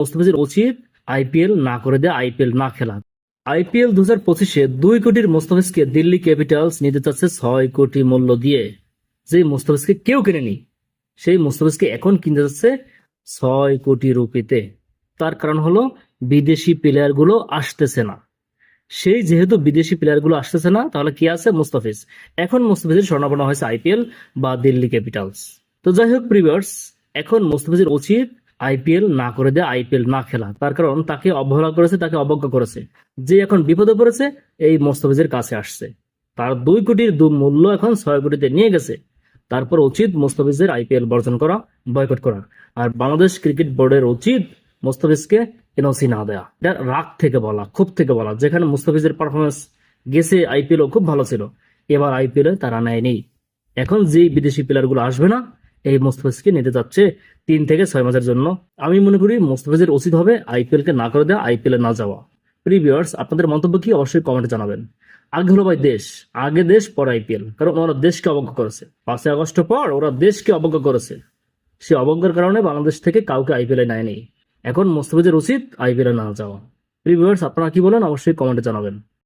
মোস্তাফিজের উচিত আইপিএল না করে দেয় আইপিএল না খেলা। আইপিএল দু হাজার পঁচিশে দুই কোটির মোস্তাফিজকে দিল্লি ক্যাপিটালস নিতে চাচ্ছে ছয় কোটি মূল্য দিয়ে। যে মোস্তাফিজকে কেউ কেনেনি, সেই মোস্তাফিজকে এখন কিনতে যাচ্ছে ছয় কোটি রুপিতে। তার কারণ হলো বিদেশি প্লেয়ারগুলো আসতেছে না। সেই যেহেতু বিদেশি প্লেয়ারগুলো আসতেছে না, তাহলে কি আছে মুস্তাফিজ? এখন মুস্তাফিজের স্বর্ণাপন্ন হয়েছে আইপিএল বা দিল্লি ক্যাপিটালস। তো যাই হোক, প্রিভিয়ার্স, এখন মুস্তাফিজের উচিত আইপিএল না করে দেয় আইপিএল না খেলা। তার কারণ তাকে অবহেলা করেছে, তাকে অবজ্ঞা করেছে। যে এখন বিপদে পড়েছে, এই মুস্তাফিজের কাছে আসছে। তার দুই কোটির দু মূল্য এখন ছয় কোটিতে নিয়ে গেছে। তারপর উচিত মুস্তাফিজের আইপিএল বর্জন করা, বয়কট করা। আর বাংলাদেশ ক্রিকেট বোর্ডের উচিত মুস্তাফিজকে এনওসি না দেয়া। এটা রাগ থেকে বলা খুব থেকে বলা। যেখানে মুস্তাফিজের পারফরমেন্স গেছে আইপিএল খুব ভালো ছিল। এবার আইপিএল তারা নেয়নি। এখন যে বিদেশি প্লেয়ারগুলো আসবে না এই মুস্তাফিজকে নিতে যাচ্ছে তিন থেকে ছয় মাসের জন্য। আমি মনে করি মুস্তাফিজের উচিত হবে আইপিএল কে না করে দেওয়া, আইপিএল না যাওয়া। প্রিভিয়ার্স আপনাদের মন্তব্য কি অবশ্যই কমেন্টে জানাবেন। আগে হলো ভাই দেশ, আগে দেশ, পর আইপিএল। কারণ ওরা দেশকে অবজ্ঞা করেছে। পাঁচই আগস্ট পর ওরা দেশকে অবজ্ঞা করেছে। সে অবজ্ঞার কারণে বাংলাদেশ থেকে কাউকে আইপিএল এ নেয়নি। এখন মুস্তাফিজের উচিত আইপিএল এ না যাওয়া। প্রিভিয়ার্স আপনারা কি বলেন অবশ্যই কমেন্টে জানাবেন।